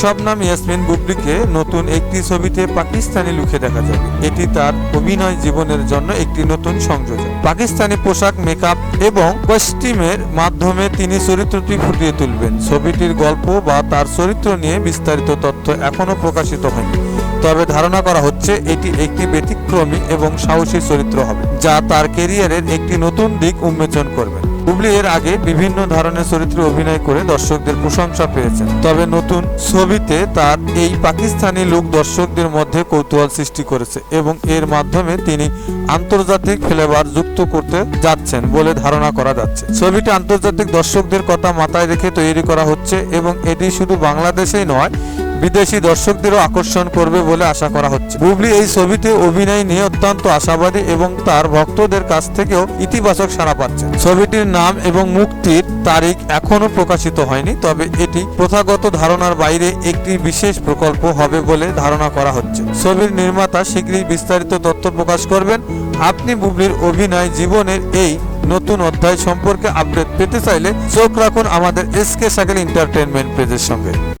শবনাম ইয়াসমিন বুবলিকে নতুন একটি ছবিতে পাকিস্তানি লুকে দেখা যাবে। এটি তার অভিনয় জীবনের জন্য একটি নতুন সংযোজন। পাকিস্তানি পোশাক মেকআপ এবং কস্টিউমের মাধ্যমে তিনি চরিত্রটি ফুটিয়ে তুলবেন। ছবিটির গল্প বা তার চরিত্র নিয়ে বিস্তারিত তথ্য এখনও প্রকাশিত হয়নি। তবে ধারণা করা হচ্ছে এটি একটি ব্যতিক্রমী এবং সাহসী চরিত্র হবে, যা তার কেরিয়ারের একটি নতুন দিক উন্মোচন করবে। বুবলি এর আগে বিভিন্ন ধরনের চরিত্রে অভিনয় করে দর্শকদের প্রশংসা পেয়েছেন। তবে নতুন ছবিতে তার এই পাকিস্তানি লুক দর্শকদের মধ্যে কৌতূহল সৃষ্টি করেছে এবং এর মাধ্যমে তিনি আন্তর্জাতিক ফ্লেভার যুক্ত করতে যাচ্ছেন বলে ধারণা করা যাচ্ছে। ছবিটি আন্তর্জাতিক দর্শকদের কথা মাথায় রেখে তৈরি করা হচ্ছে এবং এটি শুধু বাংলাদেশেই নয় বিদেশি দর্শকদেরও আকর্ষণ করবে বলে আশা করা হচ্ছে। বুবলি এই ছবিতে অভিনয় নিয়ে অত্যন্ত আশাবাদী এবং তার ভক্তদের কাছ থেকেও ইতিবাচক সাড়া পাচ্ছেন ছবিটির নাম এবং মুক্তির তারিখ এখনও প্রকাশিত হয়নি, তবে এটি প্রথাগত ধারণার বাইরে একটি বিশেষ প্রকল্প হবে বলে ধারণা করা হচ্ছে। ছবির নির্মাতা শীঘ্রই বিস্তারিত তথ্য প্রকাশ করবেন। আপনি বুবলির অভিনয় জীবনের এই নতুন অধ্যায় সম্পর্কে আপডেট পেতে চাইলে চোখ রাখুন আমাদের এসকে সাকেল এন্টারটেনমেন্ট পেজের সঙ্গে।